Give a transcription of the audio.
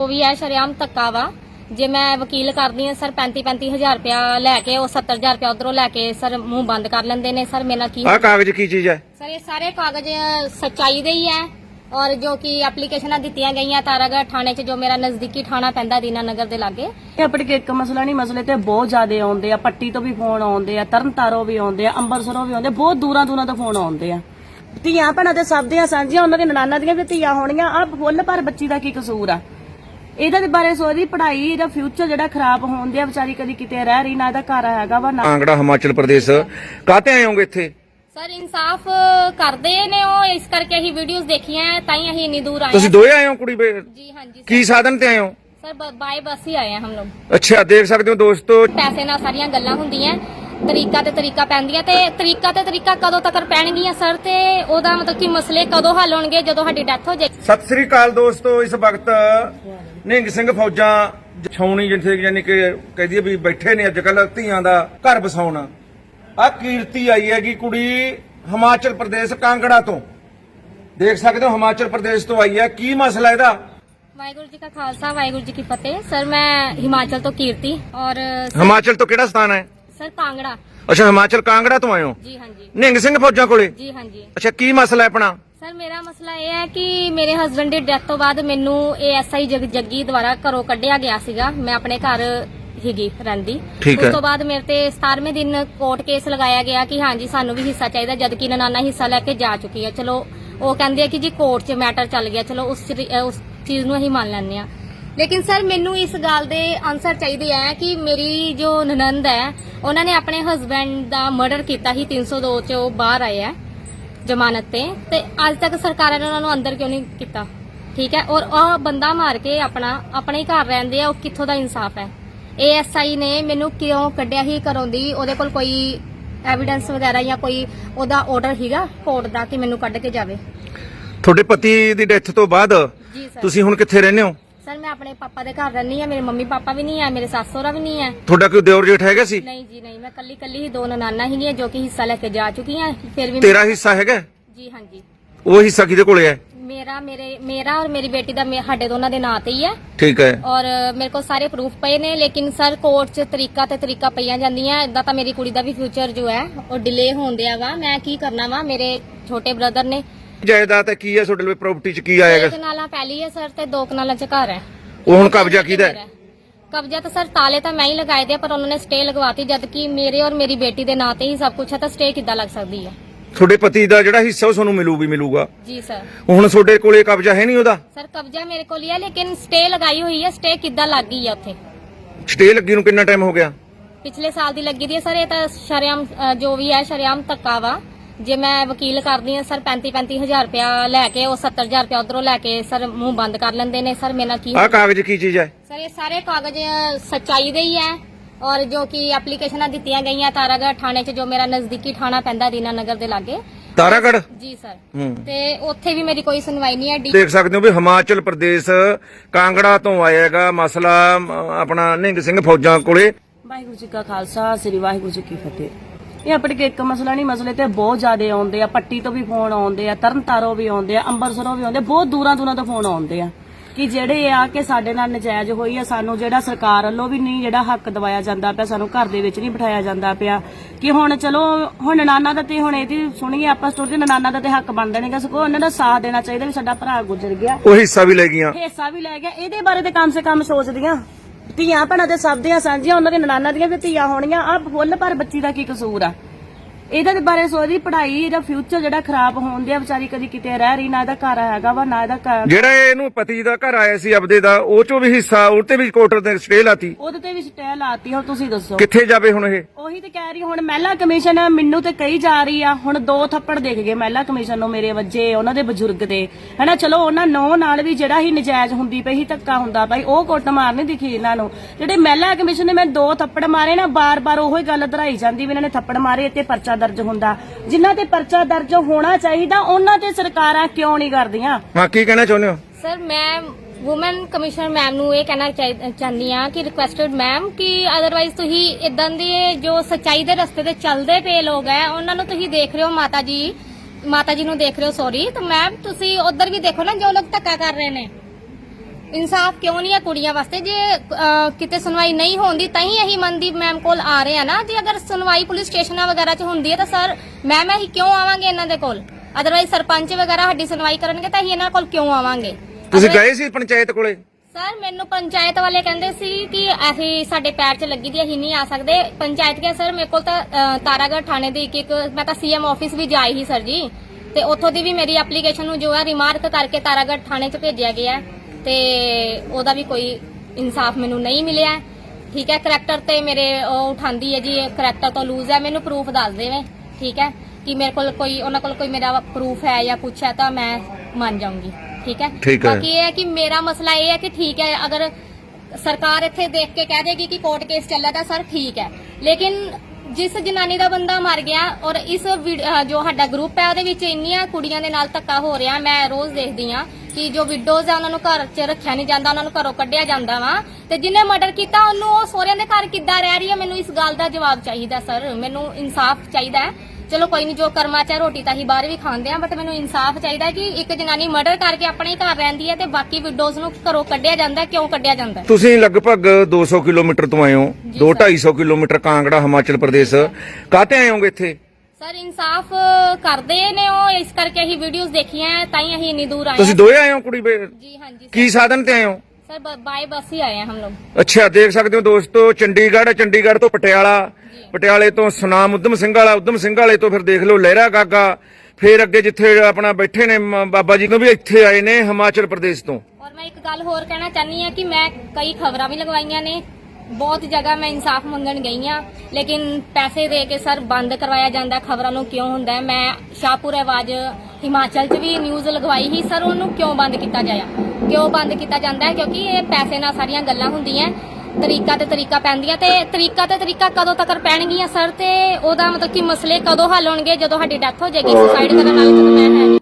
ਉਹ ਵੀ ਹੈ ਸ਼ਰਿਆਮ ਧੱਕਾ ਵਾ। ਜੇ ਮੈਂ ਵਕੀਲ ਕਰਦੀ ਹਾਂ ਸਰ 35 35000 ਰੁਪਇਆ ਲੈ ਕੇ ਉਹ 70000 ਰੁਪਇਆ ਉਧਰੋਂ ਲੈ ਕੇ ਸਰ ਮੂੰਹ ਬੰਦ ਕਰ ਲੈਂਦੇ ਨੇ। ਸਰ ਮੇਰੇ ਕੀ ਆਹ ਕਾਗਜ਼ ਕੀ ਚੀਜ਼ ਹੈ? ਸਰ ਇਹ ਸਾਰੇ ਕਾਗਜ਼ ਸੱਚਾਈ ਦੇ ਹੀ ਹੈ ਔਰ ਜੋ ਕਿ ਐਪਲੀਕੇਸ਼ਨਾਂ ਦਿੱਤੀਆਂ ਗਈਆਂ ਤਾਰਾਗੜ੍ਹ ਥਾਣੇ 'ਚ ਜੋ ਮੇਰਾ ਨਜ਼ਦੀਕੀ ਥਾਣਾ ਪੈਂਦਾ ਦੀਨਾਨਗਰ ਦੇ ਲਾਗੇ। ਇਹ ਆਪਣੇ ਕਿ ਇੱਕ ਮਸਲਾ ਨਹੀਂ ਮਸਲੇ ਤੇ ਬਹੁਤ ਜ਼ਿਆਦੇ ਆਉਂਦੇ ਆ। ਪੱਟੀ ਤੋਂ ਵੀ ਫੋਨ ਆਉਂਦੇ ਆ ਤਰਨਤਾਰੋਂ ਵੀ ਆਉਂਦੇ ਆ ਅੰਮ੍ਰਿਤਸਰੋਂ ਵੀ ਆਉਂਦੇ ਆ, ਬਹੁਤ ਦੂਰਾਂ ਦੂਰਾਂ ਤੋਂ ਫੋਨ ਆਉਂਦੇ ਆ। ਧੀਆਂ ਭੈਣਾਂ ਤੇ ਸਭ ਦੀਆਂ ਸਾਂਝੀਆਂ ਉਹਨਾਂ ਦੀਆਂ ਨਨਾਨਾ ਦੀਆਂ ਵੀ ਧੀਆਂ ਹੋਣੀਆਂ। ਆ ਫੁੱਲ ਪਰ ਬੱਚੀ ਦਾ ਕੀ ਕਸੂਰ ਆ? ਇਹਦੇ ਬਾਰੇ ਸੋਚਦੀ ਪੜ੍ਹਾਈ ਇਹਦਾ ਫਿਊਚਰ ਜਿਹੜਾ ਖਰਾਬ ਹੋਣ ਦਿਆ ਵਿਚਾਰੀ ਕਦੀ ਕਿਤੇ ਰਹਿ ਰਹੀ ਨਾ ਇਹਦਾ ਘਰ ਹੈਗਾ ਵਾ ਨਾ ਆਂਗੜਾ ਹਿਮਾਚਲ ਪ੍ਰਦੇਸ਼। ਕਾਤੇ ਆਏ ਹੋਗੇ ਇੱਥੇ? ਸਰ ਇਨਸਾਫ ਕਰਦੇ ਨੇ ਉਹ ਇਸ ਕਰਕੇ ਅਸੀਂ ਵੀਡੀਓਜ਼ ਦੇਖੀਆਂ ਤਾਂ ਹੀ ਅਸੀਂ ਇੰਨੀ ਦੂਰ ਆਏ ਤੁਸੀਂ ਹਾਂ। ਦੋਏ ਆਏ ਹੋ ਕੁੜੀ ਬੇ- ਜੀ ਹਾਂਜੀ ਕੀ ਸਾਧਨ ਤੇ ਆਏ ਹੋ? ਸਰ ਬਾਏ ਬੱਸ ਹੀ ਆਏ ਹਾਂ ਹਮ ਲੋग ਅੱਛਾ ਦੇਖ ਸਕਦੇ ਹੋ ਦੋਸਤੋ। ਪੈਸੇ ਨਾਲ ਸਾਰੀਆਂ ਗੱਲਾਂ ਹੁੰਦੀਆਂ ਤਰੀਕਾ ਤੇ ਤਰੀਕਾ ਪੈਂਦੀਆਂ ਤੇ ਤਰੀਕਾ ਤੇ ਤਰੀਕਾ ਕਦੋਂ ਤੱਕ ਪੈਣਗੀਆਂ ਸਰ ਤੇ ਉਹਦਾ ਮਤਲਬ ਕਿ ਮਸਲੇ ਕਦੋਂ ਹੱਲ ਹੋਣਗੇ ਜਦੋਂ ਸਾਡੀ ਡੈਥ ਹੋ ਜਾਏ ਸਤਿ ਸ੍ਰੀ ਅਕਾਲ ਦੋਸਤੋ ਇਸ ਵਕਤ ਨਿਹੰਗ ਸਿੰਘ ਫੌਜਾਂ ਛਾਉਣੀ ਜਿੱਥੇ ਯਾਨੀ ਕਿ ਕਹਦੀ ਵੀ ਬੈਠੇ ਨੇ ਅੱਜ ਕੱਲ ਧੀਆਂ ਦਾ ਘਰ ਵਸਾਉਣ। ਆ ਕੀਰਤੀ ਆਈ ਹੈਗੀ ਕੁੜੀ ਹਿਮਾਚਲ ਪ੍ਰਦੇਸ਼ ਕਾਂਗੜਾ ਤੋਂ। ਦੇਖ ਸਕਦੇ ਹੋ ਹਿਮਾਚਲ ਪ੍ਰਦੇਸ਼ ਤੋਂ ਆਈ ਹੈ। ਕੀ ਮਸਲਾ ਇਹਦਾ? ਵਾਹਿਗੁਰੂ ਜੀ ਕਾ ਖਾਲਸਾ ਵਾਹਿਗੁਰੂ ਜੀ ਕੀ ਫਤਿਹ। ਸਰ ਮੈਂ ਹਿਮਾਚਲ ਤੋਂ ਕੀਰਤੀ ਔਰ ਹਿਮਾਚਲ ਤੋਂ ਕਿਹੜਾ ਸਥਾਨ ਹੈ? ਸਰ ਕਾਂਗੜਾ। ਅੱਛਾ ਹਿਮਾਚਲ ਕਾਂਗੜਾ ਤੋਂ ਆਏ ਹੋ? ਜੀ ਹਾਂਜੀ। ਨਿਹੰਗ ਸਿੰਘ ਫੌਜਾਂ ਕੋਲੇ? ਜੀ ਹਾਂਜੀ। ਅੱਛਾ ਕੀ ਮਸਲਾ ਹੈ ਆਪਣਾ? ਸਰ ਮੇਰਾ ਮਸਲਾ ਇਹ ਹੈ ਕਿ ਮੇਰੇ ਹਸਬੰਡ ਦੀ ਡੈਥ ਤੋਂ ਬਾਅਦ ਮੈਨੂੰ ਏਐਸਆਈ ਜਗ ਜੱਗੀ ਦੁਆਰਾ ਘਰੋਂ ਕੱਢਿਆ ਗਿਆ ਸੀਗਾ। ਮੈਂ ਆਪਣੇ ਘਰ ਹੀਗੀ ਰਹਿੰਦੀ। ਠੀਕ ਹੈ। ਉਸ ਤੋਂ ਬਾਅਦ ਮੇਰੇ ਤੇ 17ਵੇਂ ਦਿਨ ਕੋਰਟ ਕੇਸ ਲਗਾਇਆ ਗਿਆ ਕਿ ਹਾਂਜੀ ਸਾਨੂੰ ਵੀ ਹਿੱਸਾ ਚਾਹੀਦਾ ਜਦ ਕਿ ਨਨਾਨਾ ਹਿੱਸਾ ਲੈ ਕੇ ਜਾ ਚੁੱਕੀ ਹੈ। ਚਲੋ ਉਹ ਕਹਿੰਦੇ ਆ ਕਿ ਜੀ ਕੋਰਟ 'ਚ ਮੈਟਰ ਚੱਲ ਗਿਆ। ਚਲੋ ਉਸ ਅਹ ਉਸ ਚੀਜ਼ ਨੂੰ ਅਸੀਂ ਮੰਨ ਲੈਂਦੇ ਆ ਲੇਕਿਨ ਸਰ ਮੈਨੂੰ ਇਸ ਗੱਲ ਦੇ ਆਨਸਰ ਚਾਹੀਦੇ ਆ ਕਿ ਮੇਰੀ ਜੋ ਨਨੰਦ ਹੈ ਉਹਨਾਂ ਨੇ ਆਪਣੇ ਹਸਬੰਡ ਦਾ ਮਰਡਰ ਕੀਤਾ ਸੀ 302 ਚ ਉਹ ਬਾਹਰ ਆਏ ਆ। ਜ਼ਮਾਨਤ ਤੇ ਤੇ ਅੱਜ ਤੱਕ ਸਰਕਾਰਾਂ ਨੇ ਉਹਨਾਂ ਨੂੰ ਅੰਦਰ ਕਿਉਂ ਨਹੀਂ ਕੀਤਾ? ਠੀਕ ਹੈ? ਔਰ ਉਹ ਬੰਦਾ ਮਾਰ ਕੇ ਆਪਣਾ ਆਪਣੇ ਹੀ ਘਰ ਰਹਿੰਦੇ ਆ ਉਹ ਕਿੱਥੋਂ ਦਾ ਇਨਸਾਫ ਹੈ? ਏਐਸਆਈ ਨੇ ਮੈਨੂੰ ਕਿਉਂ ਕੱਢਿਆ ਹੀ ਘਰੋਂ ਦੀ? ਉਹਦੇ ਕੋਲ ਕੋਈ ਐਵੀਡੈਂਸ ਵਗੈਰਾ ਜਾਂ ਕੋਈ ਉਹਦਾ ਆਰਡਰ ਹੀਗਾ ਕੋਰਟ ਦਾ ਕਿ ਮੈਨੂੰ ਕੱਢ ਕੇ ਜਾਵੇ? ਤੁਹਾਡੇ ਪਤੀ ਦੀ ਡੈਥ ਤੋਂ ਬਾਅਦ ਜੀ ਸਰ ਤੁਸੀਂ ਹੁਣ ਕਿੱਥੇ ਰਹਿੰਦੇ ਹੋ? ਸਰ ਮੈਂ ਆਪਣੇ ਪਾਪਾ ਦੇ ਘਰ ਰਹਿੰਦੀ ਆ ਮੇਰੇ ਮੰਮੀ ਪਾਪਾ ਵੀ ਨਹੀਂ ਹੈ ਮੇਰੇ ਸੱਸ ਸਹੁਰਾ ਵੀ ਨਹੀਂ ਹੈ। ਤੁਹਾਡਾ ਕੋਈ ਦਿਓਰ ਜੇਠ ਹੈਗਾ ਸੀ? ਨਹੀਂ ਜੀ ਨਹੀਂ ਮੈਂ ਕੱਲੀ ਕੱਲੀ ਹੀ ਦੋ ਨਨਾਨਾ ਹੀਗੀਆਂ ਜੋ ਕਿ ਹਿੱਸਾ ਲੈ ਕੇ ਜਾ ਚੁੱਕੀਆਂ ਫਿਰ ਵੀ ਤੇਰਾ ਹਿੱਸਾ ਹੈਗਾ? ਜੀ ਹਾਂਜੀ। ਉਹ ਹਿੱਸਾ ਕਿਹਦੇ ਕੋਲੇ ਹੈ? ਮੇਰਾ ਮੇਰੇ ਮੇਰਾ ਔਰ ਮੇਰੀ ਬੇਟੀ ਦਾ ਮੇ- ਸਾਡੇ ਦੋਨਾਂ ਦੇ ਨਾਂ ਤੇ ਹੀ ਹੈ। ਠੀਕ ਹੈ। ਔਰ ਮੇਰੇ ਕੋਲ ਸਾਰੇ ਪ੍ਰੂਫ ਪਏ ਨੇ ਲੇਕਿਨ ਸਰ ਕੋਰਟ 'ਚ ਤਰੀਕਾ ਤੇ ਤਰੀਕਾ ਪਈਆਂ ਜਾਂਦੀਆਂ ਇਦਾਂ ਤਾਂ ਮੇਰੀ ਕੁੜੀ ਦਾ ਵੀ ਫਿਊਚਰ ਜੋ ਹੈ ਉਹ ਡਿਲੇ ਹੋਣ ਦਿਆ ਵਾ। ਮੈਂ ਕੀ ਕਰਨਾ ਵਾ? ਮੇਰੇ ਛੋਟੇ ਬ੍ਰਦਰ ਨੇ ਜਾਇਦਾਦ ਹੈ ਕੀ ਹੈ ਤੁਹਾਡੇ ਲਈ ਪ੍ਰਾਪਰਟੀ ਚ ਕੀ ਆਏਗਾ ਇੱਕ ਨਾਲਾਂ ਪਹਿਲੀ ਹੈ ਸਰ ਤੇ ਦੋ ਕਨਾਲਾਂ 'ਚ ਘਰ ਹੈ। ਉਹ ਹੁਣ ਕਬਜ਼ਾ ਕਿਹਦਾ ਹੈ? ਕਬਜ਼ਾ ਤਾਂ ਸਰ ਤਾਲੇ ਤਾਂ ਮੈਂ ਹੀ ਲਗਾਏ ਦੇ ਆ, ਪਰ ਉਹਨਾਂ ਨੇ ਸਟੇ ਲਗਵਾਤੀ ਜਦ ਕਿ ਮੇਰੇ ਔਰ ਮੇਰੀ ਬੇਟੀ ਦੇ ਨਾਂ ਤੇ ਹੀ ਸਭ ਕੁਝ ਹੈ ਤਾਂ ਸਟੇ ਕਿੱਦਾਂ ਲੱਗ ਸਕਦੀ ਹੈ? ਤੁਹਾਡੇ ਪਤੀ ਦਾ ਜਿਹੜਾ ਹਿੱਸਾ ਉਹ ਤੁਹਾਨੂੰ ਮਿਲੂ ਵੀ ਮਿਲੂਗਾ। ਜੀ ਸਰ। ਹੁਣ ਤੁਹਾਡੇ ਕੋਲੇ ਕਬਜ਼ਾ ਹੈ ਨਹੀਂ ਉਹਦਾ? ਸਰ ਕਬਜ਼ਾ ਮੇਰੇ ਕੋਲ ਹੀ ਹੈ ਲੇਕਿਨ ਸਟੇ ਲਗਾਈ ਹੋਈ ਹੈ ਸਟੇ ਕਿੱਦਾਂ ਲੱਗ ਗਈ ਹੈ ਉੱਥੇ? ਸਟੇ ਲੱਗੀ ਨੂੰ ਕਿੰਨਾ ਟਾਈਮ ਹੋ ਗਿਆ? ਪਿਛਲੇ ਸਾਲ ਦੀ ਲੱਗੀ ਦੀ ਹੈ ਸਰ ਇਹ ਤਾਂ ਸ਼ਰਿਆਮ ਜੋ ਵੀ ਹੈ ਸ਼ਰਿਆਮ ਧੱਕਾ ਵਾ। ਜੇ ਮੈਂ ਵਕੀਲ ਕਰਦੀ ਹਾਂ ਸਰ 35 35000 ਰੁਪਇਆ ਲੈ ਕੇ ਉਹ 70000 ਰੁਪਇਆ ਉਧਰੋਂ ਲੈ ਕੇ ਸਰ ਮੂੰਹ ਬੰਦ ਕਰ ਲੈਂਦੇ ਨੇ। ਸਰ ਮੇਰੇ ਨਾਲ ਕੀ ਆਹ ਕਾਗਜ਼ ਕੀ ਚੀਜ਼ ਹੈ? ਸਰ ਇਹ ਸਾਰੇ ਕਾਗਜ਼ ਸੱਚਾਈ ਦੇ ਹੀ ਹੈ ਔਰ ਜੋ ਕਿ ਐਪਲੀਕੇਸ਼ਨਾਂ ਦਿੱਤੀਆਂ ਗਈਆਂ ਤਾਰਾਗੜ੍ਹ ਥਾਣੇ 'ਚ ਜੋ ਮੇਰਾ ਨਜ਼ਦੀਕੀ ਥਾਣਾ ਪੈਂਦਾ ਦੀਨਾਨਗਰ ਦੇ ਲਾਗੇ। ਤਾਰਾਗੜ ਜੀ ਸਰ। ਹੂੰ। ਤੇ ਉੱਥੇ ਵੀ ਮੇਰੀ ਕੋਈ ਸੁਣਵਾਈ ਨਹੀਂ ਹੈ। ਡੀ ਦੇਖ ਸਕਦੇ ਹੋ ਵੀ ਹਿਮਾਚਲ ਪ੍ਰਦੇਸ਼ ਕਾਂਗੜਾ ਤੋਂ ਆਏਗਾ ਮਸਲਾ ਅਮ, ਆਪਣਾ ਨਿਹੰਗ ਸਿੰਘ ਫੌਜਾਂ ਕੋਲੇ। ਵਾਹਿਗੁਰੂ ਜੀ ਕਾ ਖਾਲਸਾ ਸ੍ਰੀ ਵਾਹਿਗੁਰੂ ਜੀ ਕੀ ਫਤਿਹ। ਇਹ ਆਪਣੇ ਕਿ ਇੱਕ ਮਸਲਾ ਨਹੀਂ ਮਸਲੇ ਤੇ ਬਹੁਤ ਜ਼ਿਆਦੇ ਆਉਂਦੇ ਆ ਪੱਟੀ ਤੋਂ ਵੀ ਫੋਨ ਆਉਂਦੇ ਆ ਤਰਨਤਾਰੋਂ ਵੀ ਆਉਂਦੇ ਆ ਅੰਮ੍ਰਿਤਸਰੋਂ ਵੀ ਆਉਂਦੇ ਬਹੁਤ ਦੂਰਾਂ ਦੂਰਾਂ ਤੋਂ ਫੋਨ ਆਉਂਦੇ ਆ ਕਿ ਜਿਹੜੇ ਆ ਕਿ ਸਾਡੇ ਨਾਲ ਨਜਾਇਜ਼ ਹੋਈ ਆ ਸਾਨੂੰ ਜਿਹੜਾ ਸਰਕਾਰ ਵੱਲੋਂ ਵੀ ਨਹੀਂ ਜਿਹੜਾ ਹੱਕ ਦਵਾਇਆ ਜਾਂਦਾ ਪਿਆ ਸਾਨੂੰ ਘਰ ਦੇ ਵਿੱਚ ਨਹੀਂ ਬਿਠਾਇਆ ਜਾਂਦਾ ਪਿਆ ਕਿ ਹੁਣ ਚਲੋ ਹੁਣ ਨਾਨਾ ਦਾ ਤੇ ਹੁਣ ਇਹਦੀ ਸੁਣੀਏ ਆਪਾਂ ਸਟੋਰੀ ਨਾਨਾ ਦਾ ਤੇ ਹੱਕ ਬਣਦਾ ਨਹੀਂਗਾ ਸਗੋਂ ਉਹਨਾਂ ਦਾ ਸਾਥ ਦੇਣਾ ਚਾਹੀਦਾ ਵੀ ਸਾਡਾ ਭਰਾ ਗੁਜ਼ਰ ਗਿਆ। ਉਹ ਹਿੱਸਾ ਵੀ ਲੈ ਗਈਆਂ। ਹਿੱਸਾ ਵੀ ਲੈ ਗਿਆ ਇਹਦੇ ਬਾਰੇ ਤੇ ਕਮ ਸੇ ਕਮ ਸੋਚਦੀਆਂ। ਧੀਆਂ ਭੈਣਾਂ ਤੇ ਸਭ ਦੀਆਂ ਸਾਂਝੀਆਂ, ਉਹਨਾਂ ਦੇ ਨਨਾਨਾ ਦੀਆਂ ਵੀ ਧੀਆਂ ਹੋਣੀਆਂ ਆ ਫੁੱਲ ਪਰ ਬੱਚੀ ਦਾ ਕੀ ਕਸੂਰ ਆ? ਇਹਦੇ ਦੇ ਬਾਰੇ ਸੋਚਦੀ ਪੜ੍ਹਾਈ ਇਹਦਾ ਫਿਊਚਰ ਜਿਹੜਾ ਖਰਾਬ ਹੋਣ ਦਿਆ ਵਿਚਾਰੀ ਕਦੀ ਕਿਤੇ ਰਹਿ ਰਹੀ ਨਾ ਇਹਦਾ ਘਰ ਹੈਗਾ ਵਾ ਨਾ ਇਹਦਾ ਘਰ ਜਿਹੜਾ ਇਹਨੂੰ ਪਤੀ ਦਾ ਘਰ ਆਇਆ ਸੀ ਆਪਦੇ ਦਾ ਉਹ ਚੋਂ ਵੀ ਹਿੱਸਾ ਉਹ ਤੇ ਵੀ ਕੋਰਟ ਨੇ ਸਟੇ ਲਾਤੀ। ਉਹਦੇ ਤੇ ਵੀ ਸਟੇ ਲਾਤੀ ਹੁਣ ਤੁਸੀਂ ਦੱਸੋ। ਕਿੱਥੇ ਜਾਵੇ ਹੁਣ ਇਹ? ਉਹੀ ਤੇ ਕਹਿ ਰਹੀ ਹੁਣ ਮਹਿਲਾ ਕਮਿਸ਼ਨ ਮੈਨੂੰ ਤੇ ਕਹੀ ਜਾ ਰਹੀ ਆ ਹੁਣ ਦੋ ਥੱਪੜ ਦੇਖ ਗਏ ਮਹਿਲਾ ਕਮਿਸ਼ਨ ਨੂੰ ਮੇਰੇ ਵੱਜੇ ਉਹਨਾਂ ਦੇ ਬਜ਼ੁਰਗ ਦੇ। ਹਨਾ ਚਲੋ ਉਹਨਾਂ ਨੌ ਨਾਲ ਵੀ ਜਿਹੜਾ ਹੀ ਨਜਾਇਜ਼ ਹੁੰਦੀ ਪਈ ਧੱਕਾ ਹੁੰਦਾ ਪਈ ਉਹ ਕੁੱਟ ਮਾਰ ਨਹੀਂ ਦਿਖੀ ਇਹਨਾਂ ਨੂੰ। ਜਿਹੜੇ ਮਹਿਲਾ ਕਮਿਸ਼ਨ ਨੇ ਮੈਂ ਦੋ ਥੱਪੜ ਮਾਰੇ ਨਾ ਬਾਰ-ਬਾਰ ਉਹੋ ਗੱਲ ਦੁਹਰਾਈ ਜਾਂਦੀ ਵੀ ਇਹਨਾਂ ਨੇ ਥੱਪੜ ਮਾਰੇ ਤੇ ਪਰਚਾ ਦਰਜ ਹੁੰਦਾ। ਜਿਨ੍ਹਾਂ ਤੇ ਪਰਚਾ ਦਰਜ ਹੋਣਾ ਚਾਹੀਦਾ ਉਹਨਾਂ ਤੇ ਸਰਕਾਰਾਂ ਕਿਉਂ ਨਹੀਂ ਕਰਦੀਆਂ? ਹਾਂ ਕੀ ਕਹਿਣਾ ਚਾਹੁੰਦੇ ਹੋ? ਸਰ ਮੈਂ ਔਮਨ ਕਮਿਸ਼ਨਰ ਮੈਮ ਨੂੰ ਇਹ ਕਹਿਣਾ ਚਾਹੀ- ਚਾਹੁੰਦੀ ਆ ਕਿ ਰਿਕੁਐਸਟਡ ਮੈਮ ਕਿ ਅਦਰਵਾਈਜ਼ ਤੁਸੀਂ ਇਦਾਂ ਦੇ ਜੋ ਸੱਚਾਈ ਦੇ ਰਸਤੇ ਤੇ ਚੱਲਦੇ ਪਏ ਲੋਕ ਹੈ ਉਹਨਾਂ ਨੂੰ ਤੁਸੀਂ ਦੇਖ ਰਹੇ ਹੋ ਮਾਤਾ ਜੀ ਮਾਤਾ ਜੀ ਨੂੰ ਦੇਖ ਰਹੇ ਹੋ ਸੌਰੀ ਤਾਂ ਮੈਮ ਤੁਸੀਂ ਉਧਰ ਵੀ ਦੇਖੋ ਨਾ ਜੋ ਲੋਕ ਧੱਕਾ ਕਰ ਰਹੇ ਨੇ। ਇਨਸਾਫ ਕਿਉਂ ਨਹੀਂ ਹੈ ਕੁੜੀਆਂ ਵਾਸਤੇ? ਜੇ ਅਹ, ਕਿਤੇ ਸੁਣਵਾਈ ਨਹੀਂ ਹੁੰਦੀ ਤਾਂ ਹੀ ਅਸੀਂ ਮਨਦੀਪ ਮੈਮ ਕੋਲ ਆ ਰਹੇ ਆ ਨਾ। ਜੇ ਅਗਰ ਸੁਣਵਾਈ ਪੁਲਿਸ ਸਟੇਸ਼ਨਾਂ ਵਗੈਰਾ 'ਚ ਹੁੰਦੀ ਹੈ ਤਾਂ ਸਰ ਮੈਮ ਅਸੀਂ ਕਿਉਂ ਆਵਾਂਗੇ ਇਹਨਾਂ ਦੇ ਕੋਲ? ਅਦਰਵਾਈਜ਼ ਸਰਪੰਚ ਵਗੈਰਾ ਸਾਡੀ ਸੁਣਵਾਈ ਕਰਨਗੇ ਤਾਂ ਅਸੀਂ ਇਹਨਾਂ ਕੋਲ ਕਿਉਂ ਆਵਾਂਗੇ? ਤੁਸੀਂ ਗਏ ਸੀ ਪੰਚਾਇਤ ਕੋਲੇ? ਸਰ ਮੈਨੂੰ ਪੰਚਾਇਤ ਵਾਲੇ ਕਹਿੰਦੇ ਸੀ ਕਿ ਅਸੀਂ ਸਾਡੇ ਪੈਰ 'ਚ ਲੱਗੀ ਦੀ ਅਸੀਂ ਨਹੀਂ ਆ ਸਕਦੇ। ਪੰਚਾਇਤ ਕੇ ਸਰ ਮੇਰੇ ਕੋਲ ਤਾਂ ਅ, ਤਾਰਾਗੜ੍ਹ ਥਾਣੇ ਦੀ ਇੱਕ ਇੱਕ ਮੈਂ ਤਾਂ ਸੀਐਮ ਆਫਿਸ ਵੀ ਜਾਈ ਸੀ ਸਰ ਜੀ। ਤੇ ਉੱਥੋਂ ਦੀ ਵੀ ਮੇਰੀ ਐਪਲੀਕੇਸ਼ਨ ਨੂੰ ਜੋ ਹੈ ਰਿਮਾਰਕ ਕਰਕੇ ਤਾਰਾਗੜ੍ਹ ਥਾਣੇ 'ਚ ਭੇਜਿਆ ਗਿਆ ਹੈ। ਤੇ ਉਹਦਾ ਵੀ ਕੋਈ ਇਨਸਾਫ ਮੈਨੂੰ ਨਹੀਂ ਮਿਲਿਆ। ਠੀਕ ਹੈ ਕਰੈਕਟਰ ਤੇ ਮੇਰੇ ਉਹ ਉਠਾਉਂਦੀ ਹੈ ਜੀ ਕਰੈਕਟਰ ਤੋਂ ਲੂਜ਼ ਹੈ ਮੈਨੂੰ ਪ੍ਰੂਫ ਦੱਸ ਦੇਵੇ ਠੀਕ ਹੈ ਕਿ ਮੇਰੇ ਕੋਲ ਕੋਈ ਉਹਨਾਂ ਕੋਲ ਕੋਈ ਮੇਰਾ ਪ੍ਰੂਫ ਹੈ ਜਾਂ ਕੁਛ ਹੈ ਤਾਂ ਮੈਂ ਮੰਨ ਜਾਊਂਗੀ ਠੀਕ ਹੈ ਠੀਕ ਹੈ। ਬਾਕੀ ਇਹ ਹੈ ਕਿ ਮੇਰਾ ਮਸਲਾ ਇਹ ਹੈ ਕਿ ਠੀਕ ਹੈ ਅਗਰ ਸਰਕਾਰ ਇੱਥੇ ਦੇਖ ਕੇ ਕਹਿ ਦੇਗੀ ਕਿ ਕੋਰਟ ਕੇਸ ਚੱਲਿਆ ਤਾਂ ਸਰ ਠੀਕ ਹੈ ਲੇਕਿਨ ਜਿਸ ਜਨਾਨੀ ਦਾ ਬੰਦਾ ਮਰ ਗਿਆ ਔਰ ਇਸ ਵੀਡ- ਅਹ, ਜੋ ਸਾਡਾ ਗਰੁੱਪ ਹੈ, ਉਹਦੇ ਵਿੱਚ ਇੰਨੀਆਂ ਕੁੜੀਆਂ ਦੇ ਨਾਲ ਧੱਕਾ ਹੋ ਰਿਹਾ, ਮੈਂ ਰੋਜ਼ ਦੇਖਦੀ ਆ ਕਿ ਜੋ ਵਿਡੋਜ਼ ਆ, ਉਹਨਾਂ ਨੂੰ ਘਰ 'ਚ ਰੱਖਿਆ ਨਹੀਂ ਜਾਂਦਾ, ਉਹਨਾਂ ਨੂੰ ਘਰੋਂ ਕੱਢਿਆ ਜਾਂਦਾ ਵਾ। ਤੇ ਜਿਹਨੇ ਮਰਡਰ ਕੀਤਾ, ਉਹਨੂੰ ਉਹ ਸਹੁਰਿਆਂ ਦੇ ਘਰ ਕਿੱਦਾਂ ਰਹਿ ਰਹੀ ਹੈ? ਮੈਨੂੰ ਇਸ ਗੱਲ ਦਾ ਜਵਾਬ ਚਾਹੀਦਾ ਸਰ ਮੈਨੂੰ ਇਨਸਾਫ ਚਾਹੀਦਾ ਹੈ। ਚਲੋ ਕੋਈ ਨਹੀਂ ਜੋ ਕਰਮਾ ਚਾਹੇ ਰੋਟੀ ਤਾਂ ਹੀ ਬਾਹਰ ਵੀ ਖਾਂਦੇ ਆ ਬਟ ਮੈਨੂੰ ਇਨਸਾਫ ਚਾਹੀਦਾ ਕਿ ਇੱਕ ਜਨਾਨੀ ਮਰਡਰ ਕਰਕੇ ਆਪਣੇ ਘਰ ਰਹਿੰਦੀ ਹੈ ਤੇ ਬਾਕੀ ਵਿਡੋਜ਼ ਨੂੰ ਘਰੋਂ ਕੱਢਿਆ ਜਾਂਦਾ ਕਿਉਂ ਕੱਢਿਆ ਜਾਂਦਾ? ਤੁਸੀਂ ਲਗਭਗ 200 ਕਿਲੋਮੀਟਰ ਤੋਂ ਆਏ ਹੋ 2-250 ਕਿਲੋਮੀਟਰ ਕਾਂਗੜਾ ਹਿਮਾਚਲ ਪ੍ਰਦੇਸ਼। ਕਾਹਤੇ ਆਏ ਹੋਗੇ ਇੱਥੇ? ਸਰ ਇਨਸਾਫ ਕਰਦੇ ਨੇ ਉਹ ਇਸ ਕਰਕੇ ਹੀ ਵੀਡੀਓਜ਼ ਦੇਖੀਆਂ ਤਾਂ ਹੀ ਅਸੀਂ ਇੰਨੀ ਦੂਰ ਆਏ ਤੁਸੀਂ ਹਾਂ। ਦੋਏ ਆਏ ਹੋ ਕੁੜੀ ਬੇ- ਜੀ ਹਾਂਜੀ ਕੀ ਸਾਧਨ ਤੇ ਆਏ ਹੋ? सर बाय ਅੱਛਾ ਦੇਖ ਸਕਦੇ ਹੋ ਦੋਸਤੋ ਚੰਡੀਗੜ੍ਹ ਚੰਡੀਗੜ੍ਹ ਤੋਂ ਪਟਿਆਲਾ ਪਟਿਆਲੇ ਤੋਂ ਸੁਨਾਮ ਉਦਮ ਸਿੰਘ ਵਾਲਾ ਉਦਮ ਸਿੰਘ ਵਾਲੇ ਤੋਂ ਫਿਰ ਦੇਖ ਲਓ ਲਹਿਰਾ ਗਾਗਾ ਫਿਰ ਅੱਗੇ ਜਿੱਥੇ ਆਪਣਾ ਬੈਠੇ ਨੇ ਬਾਬਾ ਜੀ ਨੂੰ ਵੀ ਇੱਥੇ ਆਏ ਨੇ ਹਿਮਾਚਲ ਪ੍ਰਦੇਸ਼ ਤੋਂ। ਔਰ ਮੈਂ ਇੱਕ ਗੱਲ ਹੋਰ ਕਹਿਣਾ ਚਾਹਨੀ ਆ ਕਿ ਮੈਂ ਕਈ ਖਬਰਾਂ ਵੀ ਲਗਵਾਈਆਂ ਨੇ ਬਹੁਤ ਜਗ੍ਹਾ ਮੈਂ ਇਨਸਾਫ ਮੰਗਣ ਗਈ ਆ ਲੇਕਿਨ ਪੈਸੇ ਦੇ ਕੇ ਸਰ ਬੰਦ ਕਰਵਾਇਆ ਜਾਂਦਾ ਖਬਰਾਂ ਨੂੰ ਕਿਉਂ ਹੁੰਦਾ ਹੈ? ਮੈਂ ਸ਼ਾਹਪੁਰ ਆਵਾਜ਼ ਹਿਮਾਚਲ 'ਚ ਵੀ ਨਿਊਜ਼ ਲਗਵਾਈ ਸੀ। ਸਰ, ਉਹਨੂੰ ਕਿਉਂ ਬੰਦ ਕੀਤਾ ਜਾਇਆ? ਕਿਉਂ ਬੰਦ ਕੀਤਾ ਜਾਂਦਾ ਹੈ? ਕਿਉਂਕਿ ਇਹ ਪੈਸੇ ਨਾਲ ਸਾਰੀਆਂ ਗੱਲਾਂ ਹੁੰਦੀਆਂ ਤਰੀਕਾ ਤੇ ਤਰੀਕਾ ਪੈਂਦੀਆਂ ਤੇ ਤਰੀਕਾ ਤੇ ਤਰੀਕਾ ਕਦੋਂ ਤੱਕ ਪੈਣਗੀਆਂ ਸਰ? ਤੇ ਉਹਦਾ ਮਤਲਬ ਕਿ ਮਸਲੇ ਕਦੋਂ ਹੱਲ ਹੋਣਗੇ? ਜਦੋਂ ਸਾਡੀ ਡੈਥ ਹੋ ਜਾਏਗੀ ਸੁਸਾਈਡ ਕਰਨ ਵਾਲੇ ਜਦੋਂ ਮੈਂ ਹੈ ਨਹੀਂ